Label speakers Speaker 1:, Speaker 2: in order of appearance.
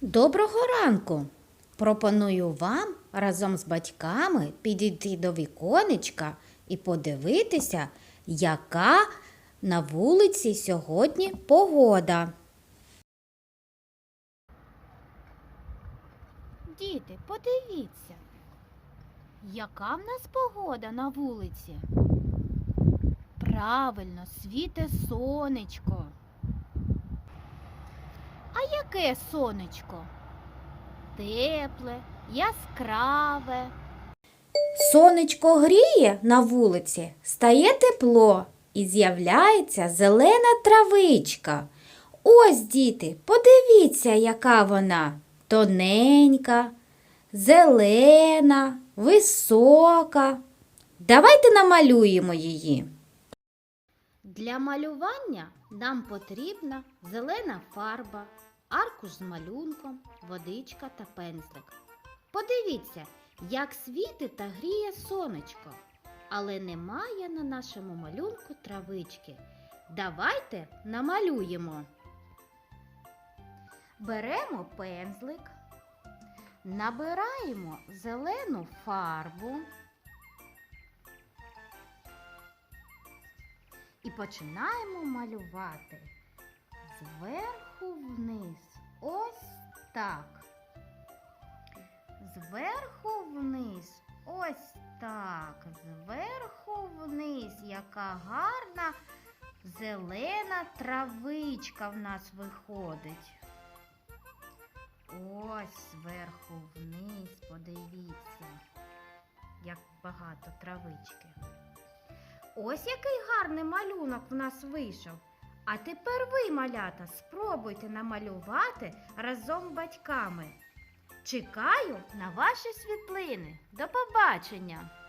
Speaker 1: Доброго ранку! Пропоную вам разом з батьками підійти до віконечка і подивитися, яка на вулиці сьогодні погода. Діти, подивіться, яка в нас погода на вулиці? Правильно, світе сонечко. А яке сонечко? Тепле, яскраве. Сонечко гріє на вулиці, стає тепло і з'являється зелена травичка. Ось, діти, подивіться, яка вона тоненька, зелена, висока. Давайте намалюємо її. Для малювання нам потрібна зелена фарба, аркуш з малюнком, водичка та пензлик. Подивіться, як світить та гріє сонечко, але немає на нашому малюнку травички. Давайте намалюємо. Беремо пензлик, набираємо зелену фарбу. І починаємо малювати зверху вниз. Ось так. Зверху вниз. Ось так. Зверху вниз. Яка гарна зелена травичка в нас виходить. Ось зверху вниз, подивіться, як багато травички. Ось який гарний малюнок в нас вийшов. А тепер ви, малята, спробуйте намалювати разом з батьками. Чекаю на ваші світлини. До побачення!